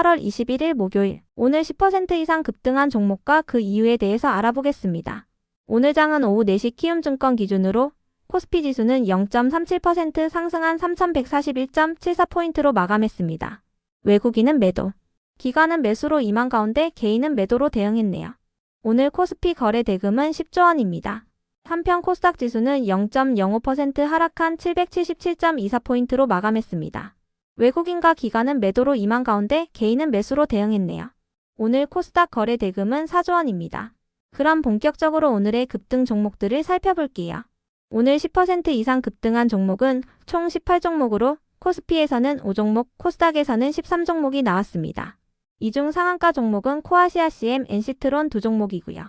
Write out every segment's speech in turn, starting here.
8월 21일 목요일 오늘 10% 이상 급등한 종목과 그 이유에 대해서 알아보겠습니다. 오늘 장은 오후 4시 키움증권 기준으로 코스피 지수는 0.37% 상승한 3141.74포인트로 마감했습니다. 외국인은 매도, 기관은 매수로 임한 가운데 개인은 매도로 대응했네요. 오늘 코스피 거래 대금은 10조 원입니다. 한편 코스닥 지수는 0.05% 하락한 777.24포인트로 마감했습니다. 외국인과 기관은 매도로 임한 가운데 개인은 매수로 대응했네요. 오늘 코스닥 거래 대금은 4조 원입니다. 그럼 본격적으로 오늘의 급등 종목들을 살펴볼게요. 오늘 10% 이상 급등한 종목은 총 18종목으로 코스피에서는 5종목, 코스닥에서는 13종목이 나왔습니다. 이 중 상한가 종목은 코아시아 CM, 엔시트론 두 종목이고요.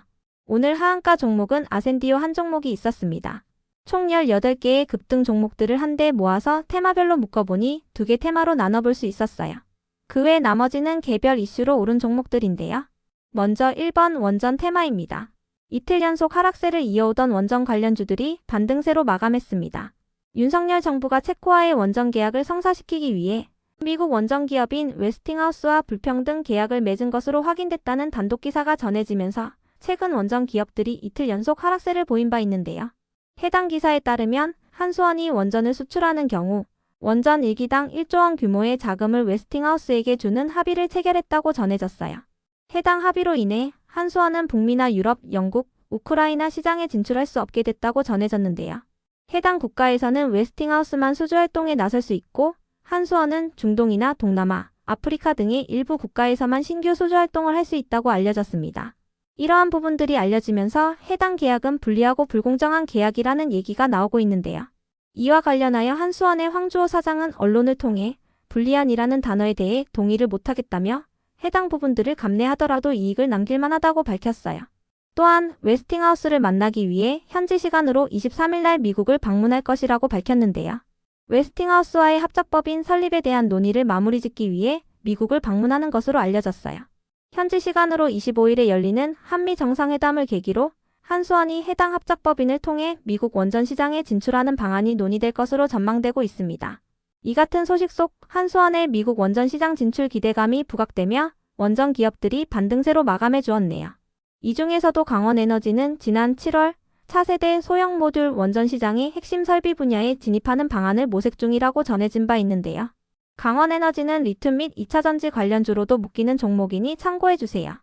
오늘 하한가 종목은 아센디오 한 종목이 있었습니다. 총 18개의 급등 종목들을 한데 모아서 테마별로 묶어보니 두 개 테마로 나눠볼 수 있었어요. 그 외 나머지는 개별 이슈로 오른 종목들인데요. 먼저 1번 원전 테마입니다. 이틀 연속 하락세를 이어오던 원전 관련주들이 반등세로 마감했습니다. 윤석열 정부가 체코와의 원전 계약을 성사시키기 위해 미국 원전 기업인 웨스팅하우스와 불평등 계약을 맺은 것으로 확인됐다는 단독 기사가 전해지면서 최근 원전 기업들이 이틀 연속 하락세를 보인 바 있는데요. 해당 기사에 따르면 한수원이 원전을 수출하는 경우 원전 1기당 1조 원 규모의 자금을 웨스팅하우스에게 주는 합의를 체결했다고 전해졌어요. 해당 합의로 인해 한수원은 북미나 유럽, 영국, 우크라이나 시장에 진출할 수 없게 됐다고 전해졌는데요. 해당 국가에서는 웨스팅하우스만 수주 활동에 나설 수 있고 한수원은 중동이나 동남아, 아프리카 등의 일부 국가에서만 신규 수주 활동을 할 수 있다고 알려졌습니다. 이러한 부분들이 알려지면서 해당 계약은 불리하고 불공정한 계약이라는 얘기가 나오고 있는데요. 이와 관련하여 한수원의 황주호 사장은 언론을 통해 불리한이라는 단어에 대해 동의를 못하겠다며 해당 부분들을 감내하더라도 이익을 남길 만하다고 밝혔어요. 또한 웨스팅하우스를 만나기 위해 현지 시간으로 23일 날 미국을 방문할 것이라고 밝혔는데요. 웨스팅하우스와의 합작법인 설립에 대한 논의를 마무리 짓기 위해 미국을 방문하는 것으로 알려졌어요. 현지 시간으로 25일에 열리는 한미 정상회담을 계기로 한수원이 해당 합작법인을 통해 미국 원전 시장에 진출하는 방안이 논의될 것으로 전망되고 있습니다. 이 같은 소식 속 한수원의 미국 원전 시장 진출 기대감이 부각되며 원전 기업들이 반등세로 마감해 주었네요. 이 중에서도 강원에너지는 지난 7월 차세대 소형 모듈 원전 시장의 핵심 설비 분야에 진입하는 방안을 모색 중이라고 전해진 바 있는데요. 강원에너지는 리튬 및 2차전지 관련주로도 묶이는 종목이니 참고해주세요.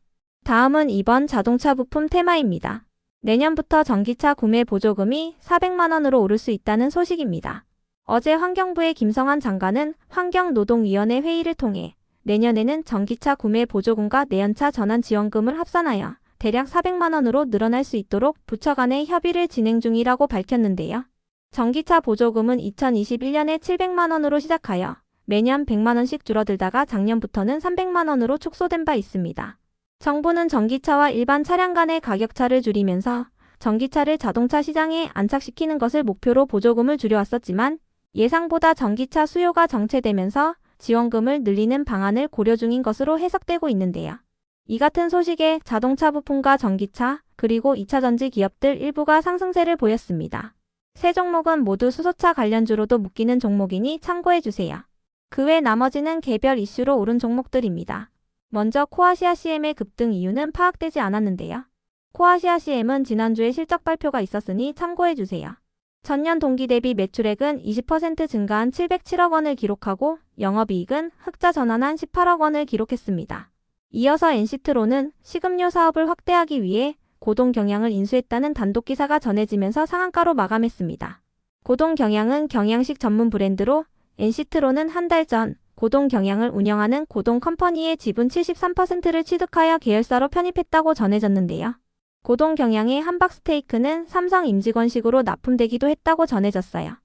다음은 2번 자동차 부품 테마입니다. 내년부터 전기차 구매 보조금이 400만원으로 오를 수 있다는 소식입니다. 어제 환경부의 김성한 장관은 환경노동위원회 회의를 통해 내년에는 전기차 구매 보조금과 내연차 전환 지원금을 합산하여 대략 400만원으로 늘어날 수 있도록 부처 간의 협의를 진행 중이라고 밝혔는데요. 전기차 보조금은 2021년에 700만원으로 시작하여 매년 100만원씩 줄어들다가 작년부터는 300만원으로 축소된 바 있습니다. 정부는 전기차와 일반 차량 간의 가격차를 줄이면서 전기차를 자동차 시장에 안착시키는 것을 목표로 보조금을 줄여왔었지만 예상보다 전기차 수요가 정체되면서 지원금을 늘리는 방안을 고려 중인 것으로 해석되고 있는데요. 이 같은 소식에 자동차 부품과 전기차, 그리고 2차전지 기업들 일부가 상승세를 보였습니다. 세 종목은 모두 수소차 관련주로도 묶이는 종목이니 참고해주세요. 그 외 나머지는 개별 이슈로 오른 종목들입니다. 먼저 코아시아 CM의 급등 이유는 파악되지 않았는데요. 코아시아 CM은 지난주에 실적 발표가 있었으니 참고해주세요. 전년 동기 대비 매출액은 20% 증가한 707억 원을 기록하고 영업이익은 흑자 전환한 18억 원을 기록했습니다. 이어서 NC트로는 식음료 사업을 확대하기 위해 고동 경향을 인수했다는 단독 기사가 전해지면서 상한가로 마감했습니다. 고동 경향은 경양식 전문 브랜드로 NC트로는 한달 전 고동 경향을 운영하는 고동 컴퍼니의 지분 73%를 취득하여 계열사로 편입했다고 전해졌는데요. 고동 경향의 한박 스테이크는 삼성 임직원식으로 납품되기도 했다고 전해졌어요.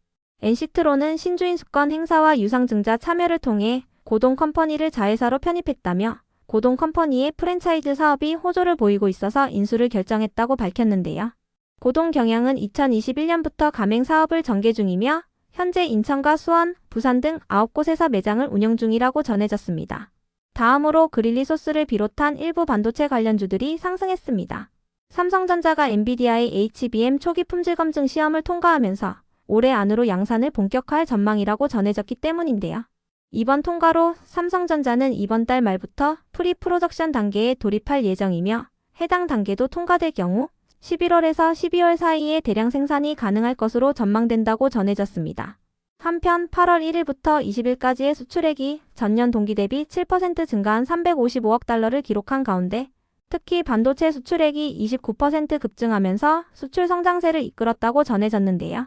NC트로는 신주인 수권 행사와 유상증자 참여를 통해 고동 컴퍼니를 자회사로 편입했다며 고동 컴퍼니의 프랜차이즈 사업이 호조를 보이고 있어서 인수를 결정했다고 밝혔는데요. 고동 경향은 2021년부터 가맹 사업을 전개 중이며 현재 인천과 수원, 부산 등 9곳에서 매장을 운영 중이라고 전해졌습니다. 다음으로 그릴리 소스를 비롯한 일부 반도체 관련주들이 상승했습니다. 삼성전자가 엔비디아의 HBM 초기 품질 검증 시험을 통과하면서 올해 안으로 양산을 본격화할 전망이라고 전해졌기 때문인데요. 이번 통과로 삼성전자는 이번 달 말부터 프리 프로덕션 단계에 돌입할 예정이며 해당 단계도 통과될 경우 11월에서 12월 사이에 대량 생산이 가능할 것으로 전망된다고 전해졌습니다. 한편 8월 1일부터 20일까지의 수출액이 전년 동기 대비 7% 증가한 355억 달러를 기록한 가운데 특히 반도체 수출액이 29% 급증하면서 수출 성장세를 이끌었다고 전해졌는데요.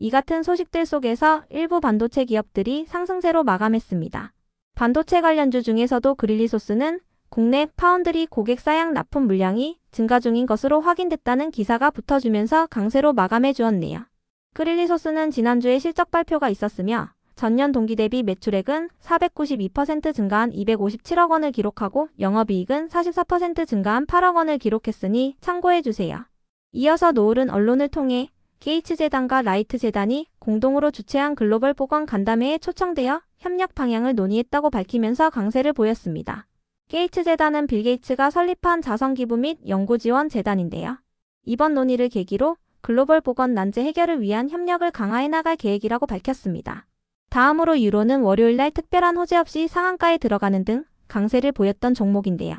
이 같은 소식들 속에서 일부 반도체 기업들이 상승세로 마감했습니다. 반도체 관련주 중에서도 그릴리소스는 국내 파운드리 고객 사양 납품 물량이 증가 중인 것으로 확인됐다는 기사가 붙어주면서 강세로 마감해 주었네요. 그릴리소스는 지난주에 실적 발표가 있었으며 전년 동기 대비 매출액은 492% 증가한 257억 원을 기록하고 영업이익은 44% 증가한 8억 원을 기록했으니 참고해 주세요. 이어서 노을은 언론을 통해 게이츠 재단과 라이트 재단이 공동으로 주최한 글로벌 보건 간담회에 초청되어 협력 방향을 논의했다고 밝히면서 강세를 보였습니다. 게이츠 재단은 빌 게이츠가 설립한 자선 기부 및 연구 지원 재단인데요. 이번 논의를 계기로 글로벌 보건 난제 해결을 위한 협력을 강화해 나갈 계획이라고 밝혔습니다. 다음으로 유로는 월요일 날 특별한 호재 없이 상한가에 들어가는 등 강세를 보였던 종목인데요.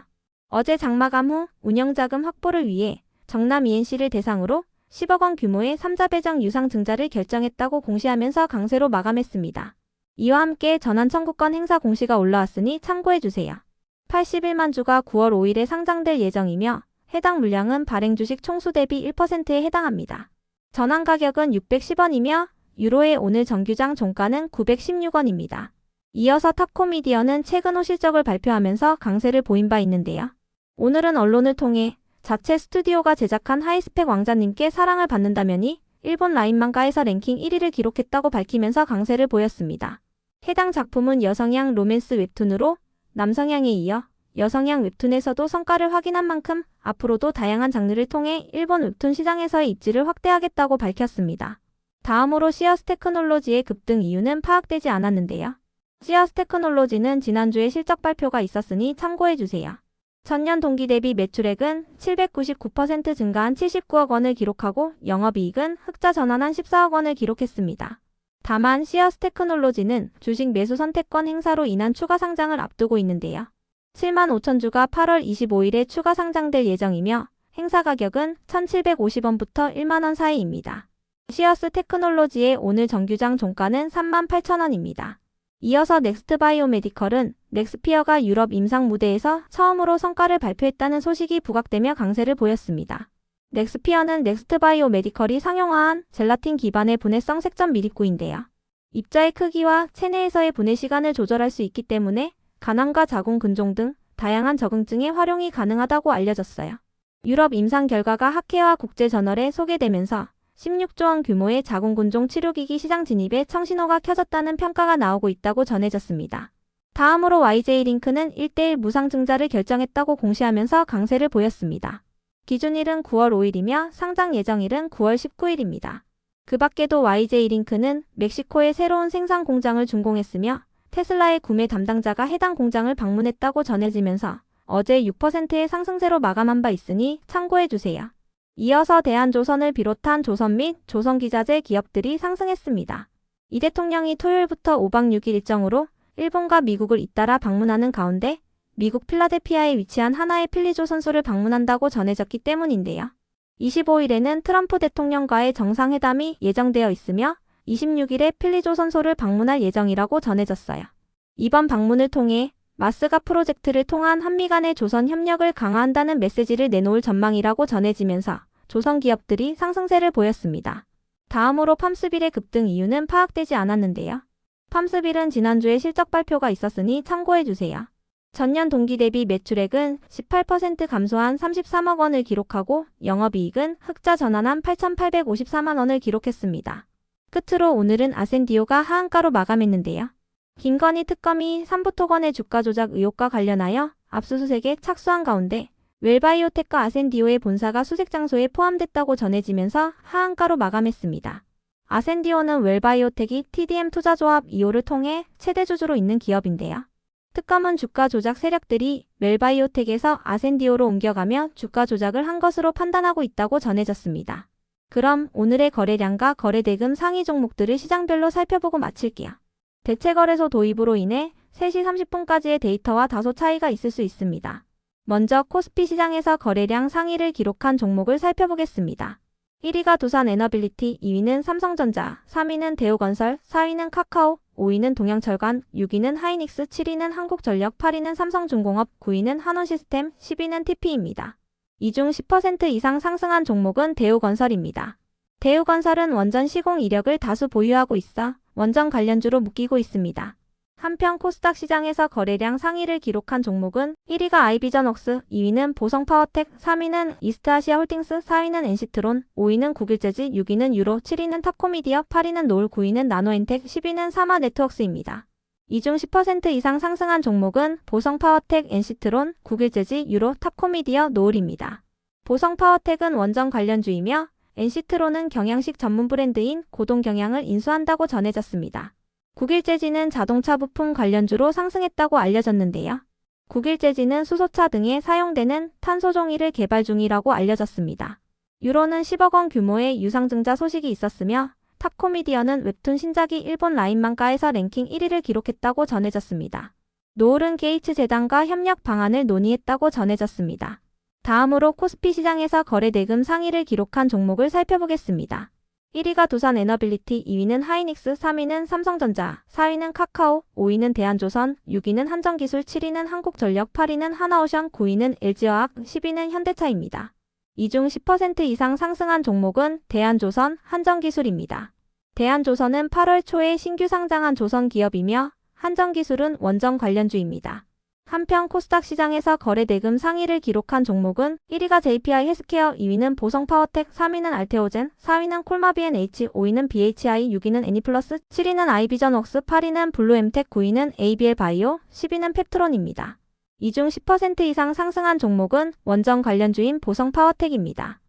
어제 장마감 후 운영자금 확보를 위해 정남 ENC를 대상으로 10억 원 규모의 3자 배정 유상 증자를 결정했다고 공시하면서 강세로 마감했습니다. 이와 함께 전환 청구권 행사 공시가 올라왔으니 참고해 주세요. 81만 주가 9월 5일에 상장될 예정이며 해당 물량은 발행 주식 총수 대비 1%에 해당합니다. 전환 가격은 610원이며 유로의 오늘 정규장 종가는 916원입니다. 이어서 탑코미디어는 최근 호 실적을 발표하면서 강세를 보인 바 있는데요. 오늘은 언론을 통해 자체 스튜디오가 제작한 하이스펙 왕자님께 사랑을 받는다면이 일본 라인망가에서 랭킹 1위를 기록했다고 밝히면서 강세를 보였습니다. 해당 작품은 여성향 로맨스 웹툰으로 남성향에 이어 여성향 웹툰에서도 성과를 확인한 만큼 앞으로도 다양한 장르를 통해 일본 웹툰 시장에서의 입지를 확대하겠다고 밝혔습니다. 다음으로 시어스 테크놀로지의 급등 이유는 파악되지 않았는데요. 시어스 테크놀로지는 지난주에 실적 발표가 있었으니 참고해주세요. 전년 동기 대비 매출액은 799% 증가한 79억 원을 기록하고 영업이익은 흑자 전환한 14억 원을 기록했습니다. 다만 시어스 테크놀로지는 주식 매수 선택권 행사로 인한 추가 상장을 앞두고 있는데요. 7만 5천 주가 8월 25일에 추가 상장될 예정이며 행사 가격은 1,750원부터 1만 원 사이입니다. 시어스 테크놀로지의 오늘 정규장 종가는 3만 8천 원입니다. 이어서 넥스트 바이오메디컬은 넥스피어가 유럽 임상 무대에서 처음으로 성과를 발표했다는 소식이 부각되며 강세를 보였습니다. 넥스피어는 넥스트 바이오 메디컬이 상용화한 젤라틴 기반의 분해성 색전 미립구인데요. 입자의 크기와 체내에서의 분해 시간을 조절할 수 있기 때문에 간암과 자궁 근종 등 다양한 적응증에 활용이 가능하다고 알려졌어요. 유럽 임상 결과가 학회와 국제저널에 소개되면서 16조 원 규모의 자궁근종 치료기기 시장 진입에 청신호가 켜졌다는 평가가 나오고 있다고 전해졌습니다. 다음으로 YJ링크는 1대1 무상증자를 결정했다고 공시하면서 강세를 보였습니다. 기준일은 9월 5일이며 상장 예정일은 9월 19일입니다. 그 밖에도 YJ링크는 멕시코에 새로운 생산 공장을 준공했으며 테슬라의 구매 담당자가 해당 공장을 방문했다고 전해지면서 어제 6%의 상승세로 마감한 바 있으니 참고해 주세요. 이어서 대한조선을 비롯한 조선 및 조선기자재 기업들이 상승했습니다. 이 대통령이 토요일부터 5박 6일 일정으로 일본과 미국을 잇따라 방문하는 가운데 미국 필라델피아에 위치한 하나의 필리조 선수를 방문한다고 전해졌기 때문인데요. 25일에는 트럼프 대통령과의 정상회담이 예정되어 있으며 26일에 필리조 선소를 방문할 예정이라고 전해졌어요. 이번 방문을 통해 마스가 프로젝트를 통한 한미 간의 조선 협력을 강화한다는 메시지를 내놓을 전망이라고 전해지면서 조선 기업들이 상승세를 보였습니다. 다음으로 팜스빌의 급등 이유는 파악되지 않았는데요. 팜스빌은 지난주에 실적 발표가 있었으니 참고해주세요. 전년 동기 대비 매출액은 18% 감소한 33억 원을 기록하고 영업이익은 흑자 전환한 8,854만 원을 기록했습니다. 끝으로 오늘은 아센디오가 하한가로 마감했는데요. 김건희 특검이 삼부토건의 주가 조작 의혹과 관련하여 압수수색에 착수한 가운데 웰바이오텍과 아센디오의 본사가 수색 장소에 포함됐다고 전해지면서 하한가로 마감했습니다. 아센디오는 웰바이오텍이 TDM 투자조합 2호를 통해 최대 주주로 있는 기업인데요. 특검은 주가 조작 세력들이 웰바이오텍에서 아센디오로 옮겨가며 주가 조작을 한 것으로 판단하고 있다고 전해졌습니다. 그럼 오늘의 거래량과 거래대금 상위 종목들을 시장별로 살펴보고 마칠게요. 대체거래소 도입으로 인해 3시 30분까지의 데이터와 다소 차이가 있을 수 있습니다. 먼저 코스피 시장에서 거래량 상위를 기록한 종목을 살펴보겠습니다. 1위가 두산 에너빌리티, 2위는 삼성전자, 3위는 대우건설, 4위는 카카오, 5위는 동양철관, 6위는 하이닉스, 7위는 한국전력, 8위는 삼성중공업, 9위는 한원시스템, 10위는 TP입니다. 이 중 10% 이상 상승한 종목은 대우건설입니다. 대우건설은 원전 시공 이력을 다수 보유하고 있어 원전 관련주로 묶이고 있습니다. 한편 코스닥 시장에서 거래량 상위를 기록한 종목은 1위가 아이비전웍스, 2위는 보성파워텍, 3위는 이스트아시아 홀딩스, 4위는 NC트론, 5위는 국일재지, 6위는 유로, 7위는 탑코미디어, 8위는 노을, 9위는 나노엔텍, 10위는 사마네트웍스입니다. 이 중 10% 이상 상승한 종목은 보성파워텍, NC트론, 국일재지, 유로, 탑코미디어, 노을입니다. 보성파워텍은 원전 관련주이며 NC트론은 경양식 전문 브랜드인 고동경양을 인수한다고 전해졌습니다. 국일재지는 자동차 부품 관련주로 상승했다고 알려졌는데요. 국일재지는 수소차 등에 사용되는 탄소 종이를 개발 중이라고 알려졌습니다. 유로는 10억 원 규모의 유상증자 소식이 있었으며 탑코미디어는 웹툰 신작이 일본 라인만가에서 랭킹 1위를 기록했다고 전해졌습니다. 노을은 게이츠 재단과 협력 방안을 논의했다고 전해졌습니다. 다음으로 코스피 시장에서 거래 대금 상위를 기록한 종목을 살펴보겠습니다. 1위가 두산 에너빌리티, 2위는 하이닉스, 3위는 삼성전자, 4위는 카카오, 5위는 대한조선, 6위는 한정기술, 7위는 한국전력, 8위는 하나오션, 9위는 LG화학, 10위는 현대차입니다. 이 중 10% 이상 상승한 종목은 대한조선, 한정기술입니다. 대한조선은 8월 초에 신규 상장한 조선 기업이며 한정기술은 원전 관련주입니다. 한편 코스닥 시장에서 거래 대금 상위를 기록한 종목은 1위가 JPI 헬스케어, 2위는 보성 파워텍, 3위는 알테오젠, 4위는 콜마비엔H, 5위는 BHI, 6위는 애니플러스, 7위는 아이비전웍스, 8위는 블루엠텍, 9위는 ABL 바이오, 10위는 펩트론입니다. 이 중 10% 이상 상승한 종목은 원전 관련주인 보성 파워텍입니다.